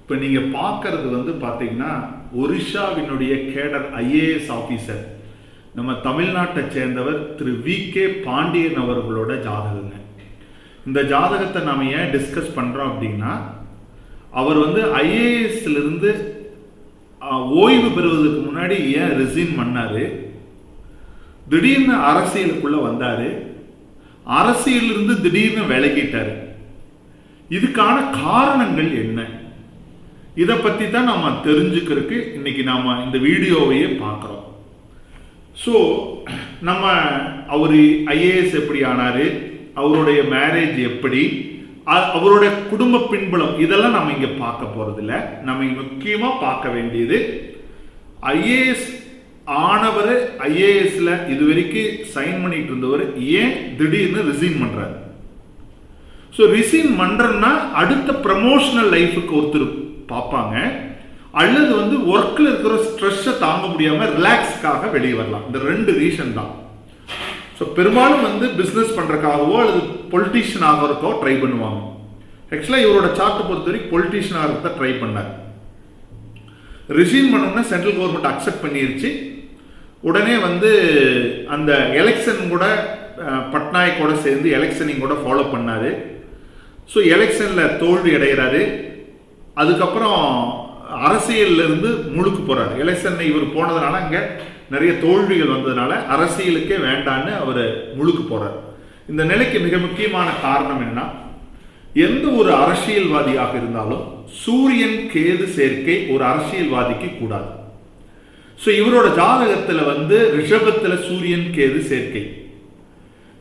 இப்போ நீங்கள் பார்க்கறது வந்து பார்த்தீங்கன்னா ஒரிஷாவினுடைய கேடர் ஐஏஎஸ் ஆஃபீஸர் நம்ம தமிழ்நாட்டை சேர்ந்தவர் திரு வி கே பாண்டியன் அவர்களோட ஜாதகங்க. இந்த ஜாதகத்தை நாம் ஏன் டிஸ்கஸ் பண்ணுறோம் அப்படின்னா அவர் வந்து ஐஏஎஸ்லேருந்து ஓய்வு பெறுவதற்கு முன்னாடி ஏன் ரிசைன் பண்ணார்? திடீர்னு அரசியலுக்குள்ளே வந்தார். அரசியலிருந்து திடீர்னு விலகிட்டார். இதுக்கான காரணங்கள் என்ன? இதை பற்றி தான் நம்ம தெரிஞ்சுக்கிறதுக்கு இன்னைக்கு நாம் இந்த வீடியோவையே பார்க்குறோம். ஸோ நம்ம அவர் ஐஏஎஸ் எப்படி ஆனாரு? அவருடைய மேரேஜ் எப்படி? அ- அவருடைய குடும்ப பின்புலம் இதெல்லாம் நம்ம இங்கே பார்க்க போகிறதில்ல நம்ம முக்கியமாக பார்க்க வேண்டியது ஐஏஎஸ் ஆனவர் ஐஏஎஸ்ல இது வரைக்கும் சைன் பண்ணிட்டு இருந்தவர் ஏன் திடீர்னு ரிசைன் பண்ணுறாரு ஸோ ரிசைன் பண்ணுறன்னா அடுத்த ப்ரமோஷனல் லைஃபுக்கு ஒருத்தர் பார்ப்பாங்க. அல்லது வந்து ஒர்க்கில் இருக்கிற ஸ்ட்ரெஸ்ஸை தாங்க முடியாமல் ரிலாக்ஸ்க்காக வெளியே வரலாம். இந்த ரெண்டு ரீசன் தான். ஸோ பெரும்பாலும் வந்து பிஸ்னஸ் பண்ணுறக்காகவோ அல்லது பொலிட்டீஷியன் ஆகிறதுக்கோ ட்ரை பண்ணுவாங்க. ஆக்சுவலாக இவரோட சார்ட்டை பொறுத்த வரைக்கும் பொலிட்டீஷியன் ஆகிறத ட்ரை பண்ணார். ரிசீவ் பண்ணோம்னா சென்ட்ரல் கவர்மெண்ட் அக்செப்ட் பண்ணிருச்சு. உடனே வந்து அந்த எலெக்ஷன் கூட பட்நாயக்கோட சேர்ந்து எலெக்ஷனிங் கூட ஃபாலோ பண்ணாரு. ஸோ எலெக்ஷனில் தோல்வி அடைகிறாரு. அதுக்கப்புறம் அரசியல்லேருந்து முழுக்கு போகிறார் எலெக்ஷனில் இவர் போனதுனால அங்கே நிறைய தோல்விகள் வந்ததுனால அரசியலுக்கே வேண்டான்னு அவர் முழுக்கு போகிறார் இந்த நிலைக்கு மிக முக்கியமான காரணம் என்ன? எந்த ஒரு அரசியல்வாதியாக இருந்தாலும் சூரியன் கேது சேர்க்கை ஒரு அரசியல்வாதிக்கு கூடாது. ஸோ இவரோட ஜாதகத்தில் வந்து ரிஷபத்தில் சூரியன் கேது சேர்க்கை.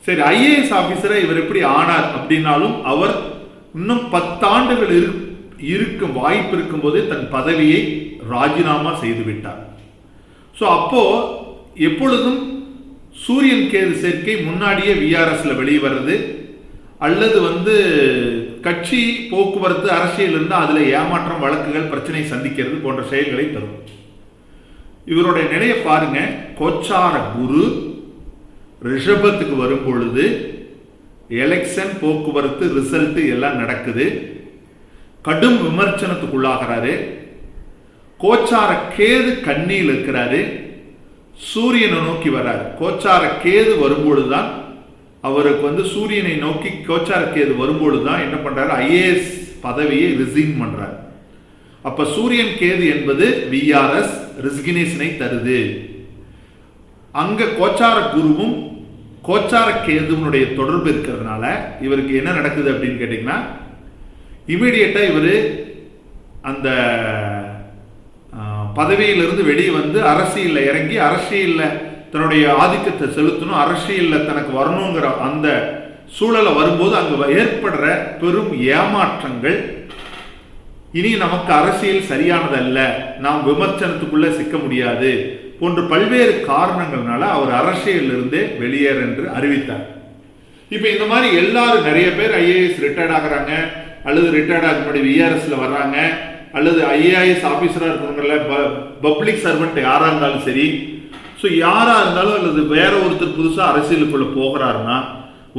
சரி ஐஏஎஸ் ஆஃபீஸராக இவர் எப்படி ஆனார் அப்படின்னாலும் அவர் இன்னும் பத்தாண்டுகள் இரு- இருக்கும் வாய்ப்பு இருக்கும்போது தன் பதவியை ராஜினாமா செய்து விட்டார். ஸோ அப்போ எப்பொழுதும் சூரியன் கேது சேர்க்கை முன்னாடியே விஆர்எஸ்ல வெளியே வர்றது அல்லது வந்து கட்சி போக்குவரத்து அரசியல் இருந்தால் அதில் ஏமாற்றம் வழக்குகள் பிரச்சனை சந்திக்கிறது போன்ற செயல்களை தரும். இவருடைய நிலையை பாருங்க. கோச்சார குரு ரிஷபத்துக்கு வரும் பொழுது எலெக்ஷன் போக்குவரத்து ரிசல்ட் எல்லாம் நடக்குது. கடும் விமர்சனத்துக்குள்ளாகிறாரு. கோச்சார கேது கண்ணியில் இருக்கிறாரு. சூரியனை நோக்கி வர்றாரு. கோச்சார கேது வரும்பொழுதுதான் அவருக்கு வந்து சூரியனை நோக்கி கோச்சார கேது வரும்பொழுதுதான் என்ன பண்றாரு? ஐஏஎஸ் பதவியை ரிசைன் பண்றாரு. அப்ப சூரியன் கேது என்பது விஆர்எஸ் ரிசிக்னேஷனை தருது. அங்க கோச்சார குருவும் கோச்சார கேதுவனுடைய தொடர்பு இருக்கிறதுனால இவருக்கு என்ன நடக்குது அப்படின்னு கேட்டிங்கன்னா இமீடியட்டாக இவர் அந்த பதவியிலிருந்து வெளியே வந்து அரசியலில் இறங்கி அரசியலில் தன்னுடைய ஆதிக்கத்தை செலுத்தணும் அரசியலில் தனக்கு வரணுங்கிற அந்த சூழலை வரும்போது அங்கே ஏற்படுற பெரும் ஏமாற்றங்கள். இனி நமக்கு அரசியல் சரியானதல்ல. நாம் விமர்சனத்துக்குள்ளே சிக்க முடியாது. போன்ற பல்வேறு காரணங்கள்னால அவர் அரசியலில் இருந்தே வெளியேற என்று அறிவித்தார். இப்போ இந்த மாதிரி எல்லாரும் நிறைய பேர் ஐஏஎஸ் ரிட்டையர்ட் ஆகிறாங்க அல்லது ரிட்டையர்ட் ஆக முன்னாடி விஆர்எஸ்ல வர்றாங்க அல்லது ஐஏஎஸ் ஆபீசரா இருக்கிறவங்கள பப்ளிக் சர்வெண்ட் யாரா இருந்தாலும் சரி ஸோ யாரா இருந்தாலும் அல்லது வேற ஒருத்தர் புதுசா அரசியலுக்குள்ள போகிறாருன்னா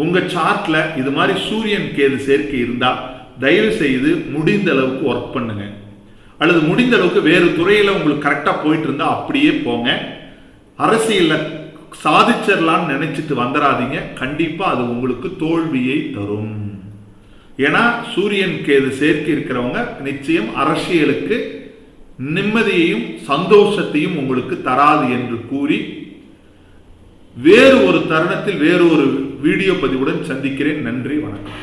உங்க சார்ட்ல இது மாதிரி சூரியன் கேது சேர்க்கை இருந்தா தயவு செய்து முடிந்த அளவுக்கு ஒர்க் பண்ணுங்க. அல்லது முடிந்த அளவுக்கு வேறு துறையில் உங்களுக்கு கரெக்டாக போயிட்டு இருந்தால் அப்படியே போங்க. அரசியலில் சாதிச்சிடலான்னு நினைச்சிட்டு வந்துடாதீங்க கண்டிப்பாக அது உங்களுக்கு தோல்வியை தரும். ஏன்னா சூரியன் கேது சேர்க்கை இருக்கிறவங்க நிச்சயம் அரசியலுக்கு நிம்மதியையும் சந்தோஷத்தையும் உங்களுக்கு தராது என்று கூறி வேறு ஒரு தருணத்தில் வேறு ஒரு வீடியோ பதிவுடன் சந்திக்கிறேன். நன்றி வணக்கம்.